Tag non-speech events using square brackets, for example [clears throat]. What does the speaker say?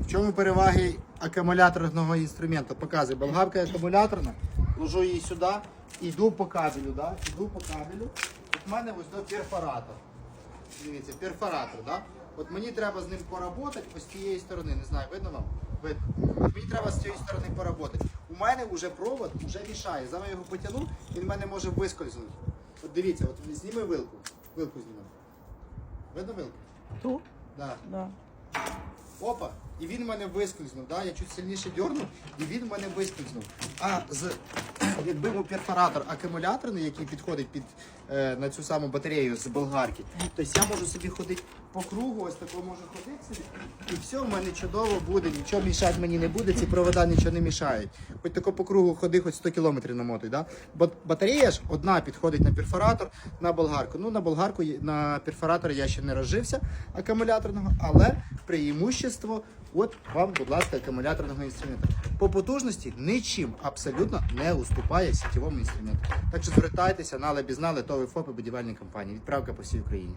В чому переваги акумуляторного інструменту? Показую. Болгарка акумуляторна, ложу її сюди, йду по кабелю, да? йду по кабелю. От в мене ось до перфоратор. Дивіться, перфоратор, да? От мені треба з ним поработати ось з цієї сторони. Не знаю, видно вам? Видно. От мені треба з цієї сторони поработати. У мене вже провод вже мішає. Зараз я його потягну, він в мене може вискользнути. От дивіться, от зніми вилку. Вилку зніми. Видно вилку? Ту? Да. Да. Опа, і він в мене вискользнув. Да? Я чуть сильніше дернув, і він в мене вискользнув. А з [clears throat] якби був перфоратор акумуляторний, який підходить під е, на цю саму батарею з болгарки, то я можу собі ходити по кругу, ось тако можу ходити і все в мене чудово буде, нічого мішати мені не буде, ці провода нічого не мішають. Хоч тако по кругу ходи, хоч 100 кілометрів намотуй. Да? Бо батарея ж одна підходить на перфоратор, на болгарку. Ну, на болгарку, на перфоратор я ще не розжився акумуляторного, але преимущество, от вам, будь ласка, акумуляторного інструменту. По потужності нічим абсолютно не уступає сітєвому інструменту. Так що звертайтеся на лебізнали, ФОП і будівельні компанії. Відправка по всій Україні.